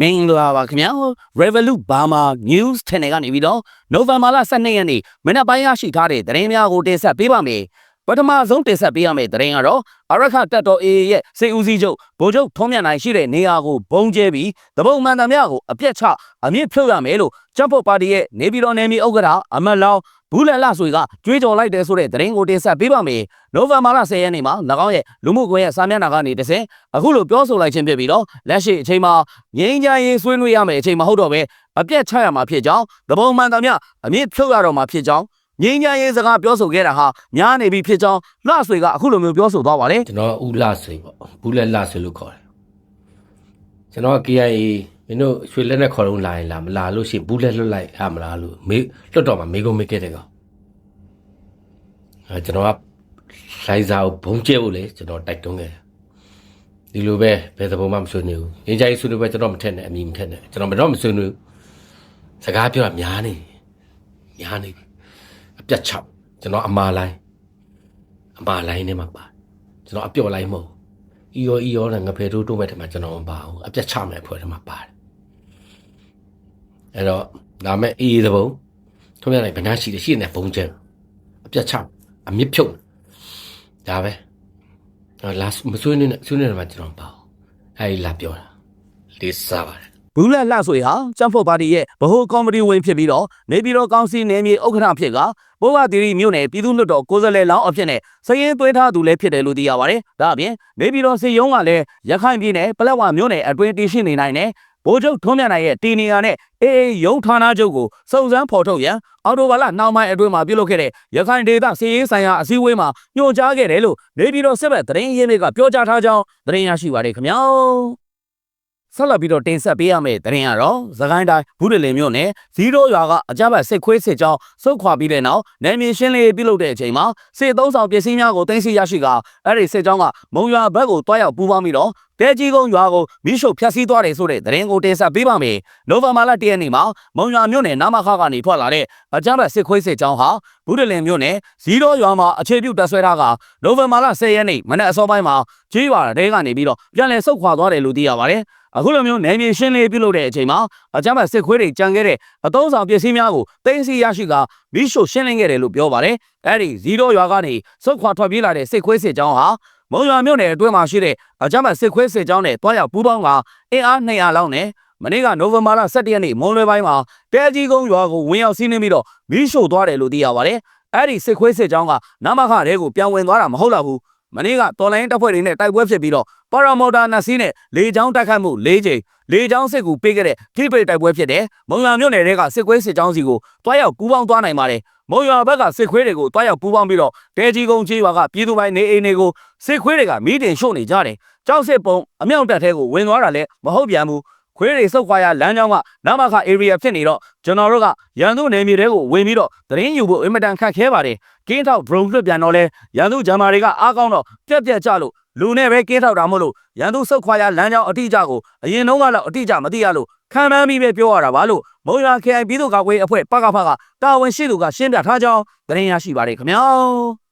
မင်္ဂလာပါခင်ဗျာ Revolut Burma News Channel ကနေပြီးတော့ November လ12ရက်နေ့မနက်ပိုင်းရရှိထားတဲ့သတင်းများကိုတင်ဆက်ပေးပါမယ်ပထမဆုံးတင်ဆက်ပေးရမယ့်သတင်းကတော့အရခတက်တော် AA ရဲ့စေဦးစီးချုပ်ဗိုလ်ချုပ်ထုံးမြတ်နိုင်ရှိတဲ့နေရာကိုဘုံကျဲပြီးတပုံမှန်သမျှကိုအပြက်ချအမြင့်ဖြုတ်ရမယ်လို့ကျန်းဖို့ပါတီရဲ့နေပြည်တော်နယ်မြေဥက္ကဋ္ဌအမတ်လောင်း ဘူးလန်လဆွေကကြွေးကြော်လိုက်တယ်ဆိုတဲ့သတင်းကိုတင်ဆက်ပေးပါမယ်နိုဝင်ဘာလ10ရက်နေ့မှာ၎င်းရဲ့လူမှုကွန်ရက်စာမျက်နှာကနေတစ်ဆင့်အခုလိုပြောဆိုလိုက်ခြင်းဖြစ်ပြီးတော့လက်ရှိအချိန်မှာငြိမ်းချမ်းရေးဆွေးနွေးရမယ့်အချိန်မဟုတ်တော့ပဲအပြက်ချရမှာဖြစ်ကြောင်းတပုံမှန်သမျှအမြင့်ဖြုတ်ရတော့မှာဖြစ်ကြောင်းငြိမ်းချမ်းရေးစကားပြောဆိုခဲ့တာဟာများနေပြီဖြစ်ကြောင်းလှဆွေကအခုလိုမျိုးပြောဆိုသွားပါတယ်ကျွန်တော်ဥလဆွေပေါ့ဘူးလက်လဆွေလို့ခေါ်တယ်ကျွန်တော်က KIA မင်းတို့ရွှေလက်နဲ့ခေါ်တော့လာရင်လာမလာလို့ရှိရင်ဘူးလက်လွတ်လိုက်အမလားလို့မေးလွတ်တော့မှာမေးကုန်မေးခဲ့တယ်ကောင်အဲကျွန်တော်ကလိုင်ဇာကိုဘုံကျဲဖို့လေကျွန်တော်တိုက်တွန်းခဲ့တယ်ဒီလိုပဲဘယ်သဘောမှမဆွေးနွေးဘူးငင်းကြိုင်းဆွေးနွေးပဲကျွန်တော်မထက်နဲ့အမိမထက်နဲ့ကျွန်တော်ဘယ်တော့မဆွေးနွေးဘူးစကားပြောတာများနေများနေပြီအပြတ်ချောက်ကျွန်တော်အမာလိုင်းအမာလိုင်းနဲ့မှာပါကျွန်တော်အပျော်လိုင်းမဟုတ်ဘူးအီယောအီယောနဲ့ငဖယ်တိုးတိုးမဲ့ထဲမှာကျွန်တော်မပါဘူးအပြတ်ချမဲ့အဖွဲ့ထဲမှာပါတယ် အဲ့တော့ဒါမဲ့အေးသဘုံထုံးရနိုင်ဗနာရှိတယ်ရှိနေဘုံကျဲအပြတ်ချအမြင့်ဖြုတ်ဒါပဲအဲ့လာမဆွေးနေနဲ့ဆွေးနေတယ်မှာကျွန်တော်မပါဘူးအဲ့ဒီလာပြောတာလေးစားပါတယ်ဘူးလက်လှဆွေဟာကျန်းဖို့ပါတီရဲ့ဗဟိုကော်မတီဝင်ဖြစ်ပြီးတော့နေပြည်တော်ကောင်စီနယ်မြေဥက္ကဋ္ဌဖြစ်ကဘိုးဘသီရီမြို့နယ်ပြည်သူ့လွှတ်တော်ကိုယ်စားလှယ်လောင်းအဖြစ်နဲ့စည်ရင်သွင်းထားသူလည်းဖြစ်တယ်လို့သိရပါတယ်။ဒါအပြင်နေပြည်တော်စီယုံကလည်းရခိုင်ပြည်နယ်ပလက်ဝမြို့နယ်အတွင်းတည်ရှိနေနိုင်တဲ့ ဗိုလ်ချုပ်ထွန်းမြတ်နိုင်ရဲ့တီနီယာနဲ့အေအေရုံဌာနချုပ်ကိုစုံစမ်းဖော်ထုတ်ရန်အော်တိုဘာလနှောင်းပိုင်းအတွင်းမှာပြုလုပ်ခဲ့တဲ့ရခိုင်ဒေသစီရေးဆိုင်ရာအစည်းအဝေးမှာညွှန်ကြားခဲ့တယ်လို့နေပြည်တော်စစ်ဘက်သတင်းရင်းမြစ်ကပြောကြားထားကြောင်းသတင်းရရှိပါတယ်ခင်ဗျာ။ ဆက်လက်ပြီးတော့တင်ဆက်ပေးရမယ့်သတင်းကတော့သခိုင်းတိုင်းဘူးတလင်မြို့နယ်ဇီးရိုးရွာကအကြမ်းဖက်စစ်ခွေးစစ်ကြောင်းစုခွာပြီးတဲ့နောက်နယ်မြေရှင်းလင်းရေးပြုလုပ်တဲ့အချိန်မှာစစ်သုံးဆောင်ပစ္စည်းများကိုတင်စီရရှိကအဲ့ဒီစစ်ကြောင်းကမုံရွာဘက်ကိုတွားရောက်ပူးပေါင်းပြီးတော့တဲကြီးကုန်းရွာကိုမိရှုဖျက်ဆီးသွားတယ်ဆိုတဲ့သတင်းကိုတင်ဆက်ပေးပါမယ်။နိုဝင်ဘာလ၁ရက်နေ့မှာမုံရွာမြို့နယ်နာမခကနေထွက်လာတဲ့အကြမ်းဖက်စစ်ခွေးစစ်ကြောင်းဟာဘူးတလင်မြို့နယ်ဇီးရိုးရွာမှာအခြေပြုတပ်ဆွဲထားကနိုဝင်ဘာလ10ရက်နေ့မနက်အစောပိုင်းမှာကြီးရွာတဲကနေပြီးတော့ပြန်လည်ဆုတ်ခွာသွားတယ်လို့သိရပါတယ်။ အခုလိုမျိုးနယ်မြေရှင်းလင်းပြုလုပ်တဲ့အချိန်မှာအကြမ်းဖက်စစ်ခွေးတွေကြံခဲ့တဲ့အသုံးဆောင်ပစ္စည်းများကိုတင်းစီရရှိကမိရှို့ရှင်းလင်းခဲ့တယ်လို့ပြောပါတယ်။အဲဒီဇီရိုရွာကနေစုတ်ခွာထွက်ပြေးလာတဲ့စစ်ခွေးစစ်ကြောင်းဟာမုံရွာမြို့နယ်အတွင်းမှာရှိတဲ့အကြမ်းဖက်စစ်ခွေးစစ်ကြောင်းနဲ့တွားရောက်ပူးပေါင်းကအင်အား200လောက်နဲ့မနေ့ကနိုဝင်ဘာလ17ရက်နေ့မွန်းလွဲပိုင်းမှာတဲကြီးကုန်းရွာကိုဝင်ရောက်စီးနင်းပြီးတော့မိရှို့သွားတယ်လို့သိရပါတယ်။အဲဒီစစ်ခွေးစစ်ကြောင်းကနမခရဲကိုပြောင်းဝင်သွားတာမဟုတ်တော့ဘူး။ မနေ့ကတော်လိုင်းတပ်ဖွဲ့တွေနဲ့တိုက်ပွဲဖြစ်ပြီးတော့ပါရာမော်တာနှစ်စီးနဲ့လေကြောင်းတိုက်ခတ်မှု၄ချိန်လေကြောင်းစစ်ကူပေးခဲ့တဲ့ထိပိတ်တိုက်ပွဲဖြစ်တယ်။မုံရွာမြို့နယ်တွေကစစ်ခွေးစစ်ကြောင်းစီကိုတွားရောက်ကူးပေါင်းသွားနိုင်ပါတယ်။မုံရွာဘက်ကစစ်ခွေးတွေကိုတွားရောက်ပူးပေါင်းပြီးတော့တဲကြီးကုန်းချေးရွာကပြည်သူပိုင်းနေအိမ်တွေကိုစစ်ခွေးတွေကမိတင်ရှို့နေကြတယ်။ကြောက်စစ်ပုံအမြောက်တပ်ထဲကိုဝင်သွားတာလည်းမဟုတ်ပြန်ဘူး။ ခွေးတွေစုတ်ခွာရလမ်းကြောင်းကနမခ area ဖြစ်နေတော့ကျွန်တော်တို့ကရန်သူနယ်မြေတွေကိုဝင်ပြီးတော့သတင်းယူဖို့အင်မတန်ခက်ခဲပါတယ်။ကင်းထောက် drone လွှတ်ပြန်တော့လဲရန်သူဂျမာတွေကအားကောင်းတော့ပြက်ပြက်ကြလို့လူနဲ့ပဲကင်းထောက်တာမို့လို့ရန်သူစုတ်ခွာရလမ်းကြောင်းအတိအကျကိုအရင်တုန်းကတော့အတိအကျမသိရလို့ခံမှန်းပြီးပဲပြောရတာပါလို့မုံရွာ KI ပြည်သူ့ကာကွယ်ရေးအဖွဲ့ပကဖကတာဝန်ရှိသူကရှင်းပြထားကြောင်းသတင်းရရှိပါတယ်ခင်ဗျာ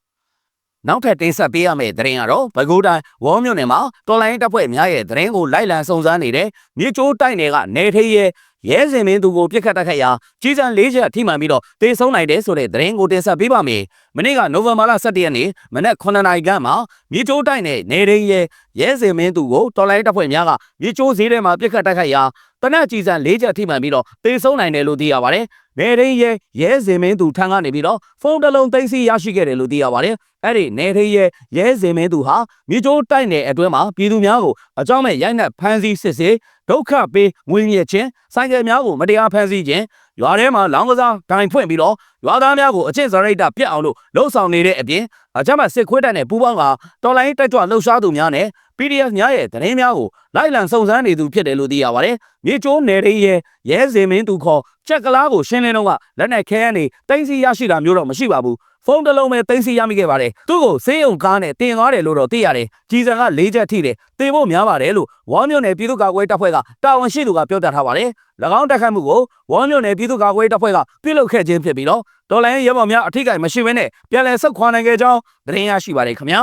နောက်ထပ်တင်ဆက်ပေးရမယ့်သတင်းကတော့ဘကိုးတိုင်းဝေါမြို့နယ်မှာတော်လိုင်းတပ်ဖွဲ့များရဲ့သတင်းကိုလိုက်လံစုံစမ်းနေတဲ့မြေကျိုးတိုက်နယ်ကနေထေးရဲ့ရဲစင်မင်းသူကိုပြစ်ခတ်တိုက်ခတ်ရာကြီးစံ၄ချက်ထိမှန်ပြီးတော့တေဆုံးနိုင်တယ်ဆိုတဲ့သတင်းကိုတင်ဆက်ပေးပါမယ်။မနေ့ကနိုဝင်ဘာလ17ရက်နေ့မနက်9နာရီခန့်မှာမြေကျိုးတိုက်နယ်နေထေးရဲ့ရဲစင်မင်းသူကိုတော်လိုင်းတပ်ဖွဲ့များကမြေကျိုးဈေးထဲမှာပြစ်ခတ်တိုက်ခတ်ရာ တနက်ကြီးစံ၄ချက်ထိမှန်ပြီးတော့တေဆုံးနိုင်တယ်လို့သိရပါတယ်။နေထေးရဲ့ရဲစင်မင်းသူထံကနေပြီးတော့ဖုန်းတစ်လုံးသိမ်းဆည်းရရှိခဲ့တယ်လို့သိရပါတယ်။အဲ့ဒီနေထေးရဲ့ရဲစင်မင်းသူဟာမြေကျိုးတိုက်နယ်အတွင်းမှာပြည်သူများကိုအကြောင်းမဲ့ရိုက်နှက်ဖမ်းဆီးစစ်ဆေးဒုက္ခပေးငွေညစ်ခြင်းဆိုင်ကယ်များကိုမတရားဖမ်းဆီးခြင်းရွာထဲမှာလောင်းကစားဂိုင်ဖွင့်ပြီးတော့ရွာသားများကိုအကျင့်စရိတ်တပြတ်အောင်လို့လှုံ့ဆော်နေတဲ့အပြင်အကြမ်းဖက်စစ်ခွေးတပ်နဲ့ပူးပေါင်းကတော်လိုင်းတက်ကြွလှုပ်ရှားသူများနဲ့ PDF များရဲ့သတင်းများကိုလိုက်လံစုံစမ်းနေသူဖြစ်တယ်လို့သိရပါတယ်။မြေကျိုးနယ်ရင်းရဲ့ရဲစင်မင်းသူခေါ်ချက်ကလားကိုရှင်းလင်းတော့ကလက်နဲ့ခဲရန်နေတင်းစီရရှိတာမျိုးတော့မရှိပါဘူး။ဖုန်းတစ်လုံးပဲတင်းစီရမိခဲ့ပါတယ်။သူ့ကိုဆေးရုံကားနဲ့တင်သွားတယ်လို့တော့သိရတယ်။ကြီးစံက၄ချက်ထိတယ်။တင်ဖို့များပါတယ်လို့ဝေါမြို့နယ်ပြည်သူ့ကာကွယ်တပ်ဖွဲ့ကတာဝန်ရှိသူကပြောပြထားပါတယ်။၎င်းတက်ခတ်မှုကိုဝေါမြို့နယ်ပြည်သူ့ကာကွယ်တပ်ဖွဲ့ကပြုလုပ်ခဲ့ခြင်းဖြစ်ပြီးတော့ဒေါ်လာရဲဘော်များအထိကိမရှိဘဲနဲ့ပြန်လည်ဆုတ်ခွာနိုင်ခဲ့ကြောင်းသတင်းရရှိပါတယ်ခင်ဗျာ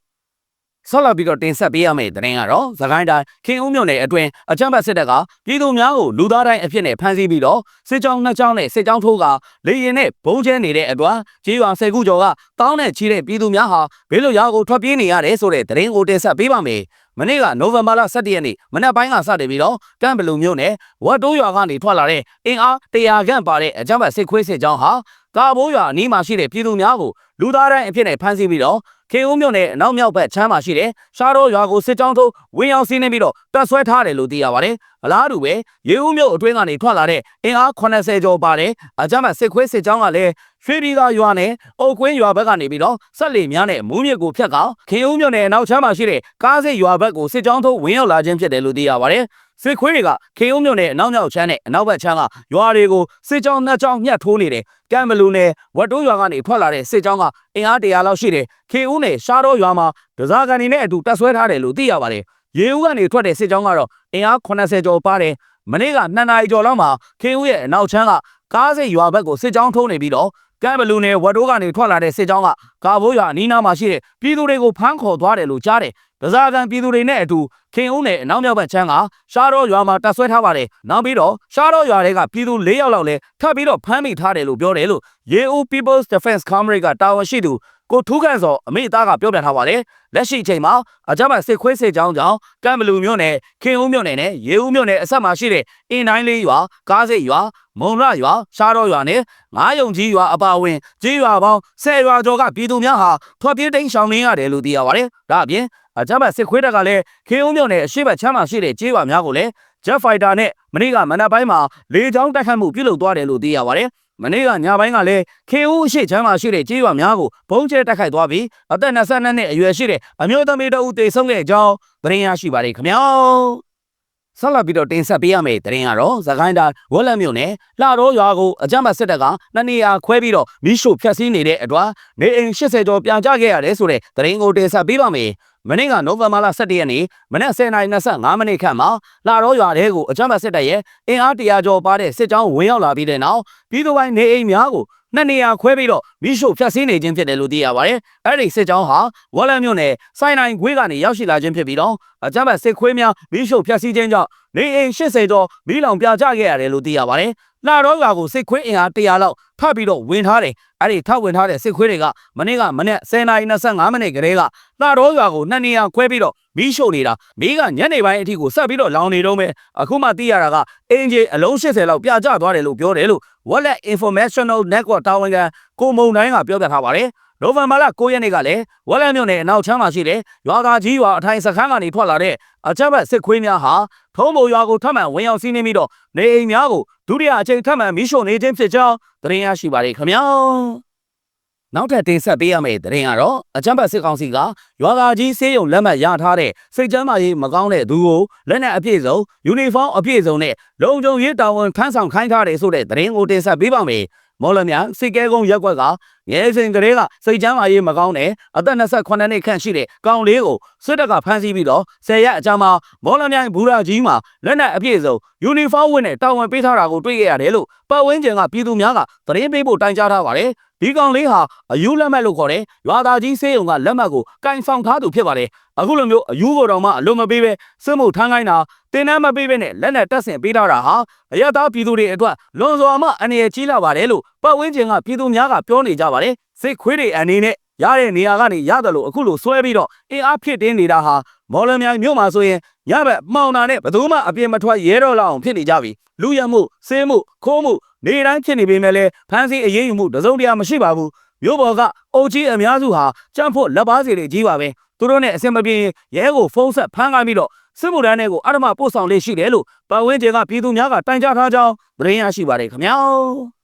။ ဆောက်လာပြီးတော့တင်ဆက်ပေးရမယ့်သတင်းကတော့သခိုင်းတိုင်းခင်ဦးမြို့နယ်အတွင်းအကြမ်းဖက်စစ်တပ်ကပြည်သူများကိုလူသားတိုင်းအဖြစ်နဲ့ဖမ်းဆီးပြီးတော့စစ်ကြောင်းနှစ်ကြောင်းနဲ့စစ်ကြောင်းထိုးကလေရင်နဲ့ဘုံကျဲနေတဲ့အတွက်ကြေးရွာဆယ်ခုကျော်ကတောင်းနဲ့ချီတဲ့ပြည်သူများဟာဘေးလွတ်ရာကိုထွက်ပြေးနေရတယ်ဆိုတဲ့သတင်းကိုတင်ဆက်ပေးပါမယ်။မနေ့ကနိုဝင်ဘာလ17ရက်နေ့မနက်ပိုင်းကစတင်ပြီးတော့ကမ်ဘလူမြို့နယ်ဝတ်တိုးရွာကနေထွက်လာတဲ့အင်အား100ခန့်ပါတဲ့အကြမ်းဖက်စစ်ခွေးစစ်ကြောင်းဟာ ကာဘိုးရွာအနီးမှာရှိတဲ့ပြည်သူများကိုလူသားတိုင်းအဖြစ်နဲ့ဖမ်းဆီးပြီးတော့ခေဦးမြို့နယ်အနောက်မြောက်ဘက်ချမ်းမှာရှိတဲ့ရှားတော်ရွာကိုစစ်ကြောင်းထိုးဝင်းရောက်စီးနေပြီးတော့တပ်ဆွဲထားတယ်လို့သိရပါတယ်။အလားတူပဲရေဦးမြို့အတွင်းကနေထွက်လာတဲ့အင်အား80ကျော်ပါတဲ့အကြမ်းဖက်စစ်ခွေးစစ်ကြောင်းကလည်းရွှေပြည်သာရွာနဲ့အုတ်ကွင်းရွာဘက်ကနေပြီးတော့ဆက်လီများနဲ့မူးမြစ်ကိုဖျက်ကခေဦးမြို့နယ်အနောက်ချမ်းမှာရှိတဲ့ကားစစ်ရွာဘက်ကိုစစ်ကြောင်းထိုးဝင်းရောက်လာခြင်းဖြစ်တယ်လို့သိရပါတယ်။ စစ်ခွေးတွေကခေဦးမြို့နယ်အနောက်မြောက်ချမ်းနဲ့အနောက်ဘက်ချမ်းကရွာတွေကိုစစ်ကြောင်းနှစ်ကြောင်းညှက်ထိုးနေတယ်။ကမ်ဘလူနယ်ဝတ်တိုးရွာကနေထွက်လာတဲ့စစ်ကြောင်းကအင်အား100လောက်ရှိတယ်။ခေဦးနယ်ရှားတော်ရွာမှာဒဇာကန်နေနဲ့အတူတပ်ဆွဲထားတယ်လို့သိရပါတယ်။ရေဦးကနေထွက်တဲ့စစ်ကြောင်းကတော့အင်အား80ကျော်ပါတယ်။မနေ့က2နာရီကျော်လောက်မှာခေဦးရဲ့အနောက်ချမ်းက ကားစစ်ရွာဘက်ကိုစစ်ကြောင်းထိုးနေပြီးတော့ကမ်ဘလူနယ်ဝတ်တိုးကနေထွက်လာတဲ့စစ်ကြောင်းကကာဘိုးရွာအနီးနားမှာရှိတဲ့ပြည်သူတွေကိုဖမ်းခေါ်သွားတယ်လို့ကြားတယ်။ဒဇာကန်ပြည်သူတွေနဲ့အတူခင်ဦးနယ်အနောက်မြောက်ဘက်ချမ်းကရှားတော်ရွာမှာတပ်ဆွဲထားပါတယ်။နောက်ပြီးတော့ရှားတော်ရွာတွေကပြည်သူ၄ယောက်လောက်လည်းထပ်ပြီးတော့ဖမ်းမိထားတယ်လို့ပြောတယ်လို့ရေဦး People's Defense Comrade ကတာဝန်ရှိသူ ကိုထူးခန့်စောအမိသားကပြောပြထားပါတယ်။လက်ရှိအချိန်မှာအကြမ်းဖက်စစ်ခွေးစစ်ကြောင်းကြောင့်ကမ်ဘလူမြို့နယ်ခင်ဦးမြို့နယ်နဲ့ရေဦးမြို့နယ်အဆက်မှာရှိတဲ့အင်းတိုင်းလေးရွာကားစိတ်ရွာမုံရရွာရှားတော်ရွာနဲ့ငားယုံကြီးရွာအပါအဝင်ကြီးရွာပေါင်း၁၀ရွာကျော်ကပြည်သူများဟာထွက်ပြေးတိမ်းရှောင်နေရတယ်လို့သိရပါတယ်။ဒါအပြင်အကြမ်းဖက်စစ်ခွေးတပ်ကလည်းခေဦးမြို့နယ်အရှိတ်ချမ်းမှာရှိတဲ့ကြေးရွာများကိုလည်း Jet Fighter နဲ့မနေ့ကမနက်ပိုင်းမှာလေကြောင်းတိုက်ခတ်မှုပြုလုပ်သွားတယ်လို့သိရပါတယ်။ မနေ့ကညပိုင်းကလည်းခေဦးအရှိတ်ချမ်းမှာရှိတဲ့ကြေးရွာများကိုဘုံကျဲတိုက်ခိုက်သွားပြီးအသက်22နှစ်အရွယ်ရှိတဲ့အမျိုးသမီးတဦးတေဆုံးတဲ့အကြောင်းသတင်းရရှိပါတယ်ခင်ဗျာ။ဆက်လက်ပြီးတော့တင်ဆက်ပေးရမယ့်သတင်းကတော့သခိုင်းတိုင်းဝက်လက်မြို့နယ်လှတော်ရွာကိုအကြမ်းဖက်စစ်တပ်ကနှစ်နေရာခွဲပြီးတော့မိရှို့ဖျက်ဆီးနေတဲ့အတွက်နေအိမ်80ကျော်ပြန်ကျခဲ့ရတယ်ဆိုတဲ့သတင်းကိုတင်ဆက်ပေးပါမယ်။ မနေ့ကနိုဝင်ဘာလ17ရက်နေ့မနက်10:25မိနစ်ခန့်မှာလာတော့ရွာတဲကိုအကြမ်းဖက်စစ်တပ်ရဲ့အင်အား100ကျော်ပါတဲ့စစ်ကြောင်းဝင်ရောက်လာပြီးတဲ့နောက်ပြည်သူပိုင်းနေအိမ်များကိုနှစ်နေရာခွဲပြီးတော့မိရှို့ဖျက်ဆီးနေခြင်းဖြစ်တယ်လို့သိရပါတယ်။အဲ့ဒီစစ်ကြောင်းဟာဝက်လက်မြို့နယ်စိုင်းနိုင်ခွေးကနေရောက်ရှိလာခြင်းဖြစ်ပြီးတော့အကြမ်းဖက်စစ်ခွေးများမိရှို့ဖျက်ဆီးခြင်းကြောင့်နေအိမ်80ကျော်မိလောင်ပြကျခဲ့ရတယ်လို့သိရပါတယ်။ လာတော့ရွာကိုစစ်ခွေးအင်အား100လောက်ထပ်ပြီးတော့ဝင်ထားတယ်။အဲ့ဒီထပ်ဝင်ထားတဲ့စစ်ခွေးတွေကမနေ့ကမနေ့10:25မိနစ်ကလေးကလာတော့ရွာကိုနှစ်နေရာခွဲပြီးတော့မီးရှို့နေတာမီးကညနေပိုင်းအထိကိုဆက်ပြီးတော့လောင်နေတော့မယ်အခုမှသိရတာကအင်ဂျီအလုံး80လောက်ပြကျသွားတယ်လို့ပြောတယ်လို့ Wallet Informational Network တာဝန်ခံကိုမုံတိုင်းကပြောပြထားပါတယ် နိုဝင်ဘာလ9ရက်နေ့ကလည်းဝက်လက်မြို့နယ်အနောက်ချမ်းမှာရှိတဲ့ရွာသားကြီးရွာအထိုင်စခန်းကနေထွက်လာတဲ့အကြမ်းဖက်စစ်ခွေးများဟာထုံးမိုရွာကိုထပ်မံဝင်ရောက်စီးနင်းပြီးတော့နေအိမ်များကိုဒုတိယအကြိမ်ထပ်မံမီးရှို့နေခြင်းဖြစ်ကြောင်းသတင်းရရှိပါတယ်ခင်ဗျာနောက်ထပ်တင်ဆက်ပေးရမယ့်သတင်းကတော့အကြမ်းဖက်စစ်ကောင်စီကရွာသားကြီးစေးရုံလက်မှတ်ရထားတဲ့စိတ်ကျမ်းမာရေးမကောင်းတဲ့သူကိုလက်နက်အပြည့်စုံယူနီဖောင်းအပြည့်စုံနဲ့လုံခြုံရေးတာဝန်ထမ်းဆောင်ခိုင်းထားတယ်ဆိုတဲ့သတင်းကိုတင်ဆက်ပေးပါမယ်မော်လမြိုင်စစ်ကဲကုန်းရက်ကွက်က ငယ်စဉ်ကလေးကစိတ်ချမ်းသာရေးမကောင်းတဲ့အသက်28နှစ်ခန့်ရှိတဲ့ကောင်လေးကိုစစ်တပ်ကဖမ်းဆီးပြီးတော့ဆယ်ရက်အကြာမှာမော်လမြိုင်ဘူရာကြီးမှာလက်နက်အပြည့်စုံယူနီဖောင်းဝတ်နဲ့တာဝန်ပေးထားတာကိုတွေ့ခဲ့ရတယ်လို့ပတ်ဝန်းကျင်ကပြည်သူများကသတင်းပေးဖို့တိုင်ကြားထားပါတယ်ဒီကောင်လေးဟာအယူလက်မှတ်လို့ခေါ်တဲ့ရွာသားကြီးစေးုံကလက်မှတ်ကိုကင်ဆောင်ထားသူဖြစ်ပါတယ်အခုလိုမျိုးအယူကိုတော့မှအလုံးမပေးပဲစစ်မှုထမ်းခိုင်းတာတင်နှမ်းမပေးပဲနဲ့လက်နက်တက်ဆင်ပေးထားတာဟာအရသာပြည်သူတွေအတွက်လွန်စွာမှအနေရကြီးလာပါတယ်လို့ ပတ်ဝန်းကျင်ကပြည်သူများကပြောနေကြပါတယ်စိတ်ခွေးတွေအနေနဲ့ရတဲ့နေရာကနေရတယ်လို့အခုလိုဆွဲပြီးတော့အင်အားဖြစ်တင်းနေတာဟာမော်လမြိုင်မြို့မှာဆိုရင်ညဘက်မှောင်တာနဲ့ဘယ်သူမှအပြစ်မထွက်ရဲတော့လောက်အောင်ဖြစ်နေကြပြီလူရမှုစေးမှုခိုးမှုနေတိုင်းဖြစ်နေပေမဲ့လည်းဖမ်းဆီးအရေးယူမှုတစုံတရာမရှိပါဘူးမြို့ပေါ်ကအုပ်ကြီးအများစုဟာကြမ်းဖို့လက်ပါစီတွေကြီးပါပဲသူတို့နဲ့အဆင်မပြေရင်ရဲကိုဖုန်းဆက်ဖမ်းခိုင်းပြီးတော့စစ်မှုထမ်းတွေကိုအရမပို့ဆောင်လေးရှိတယ်လို့ပတ်ဝန်းကျင်ကပြည်သူများကတိုင်ကြားထားကြောင်းသတင်းရရှိပါတယ်ခင်ဗျာ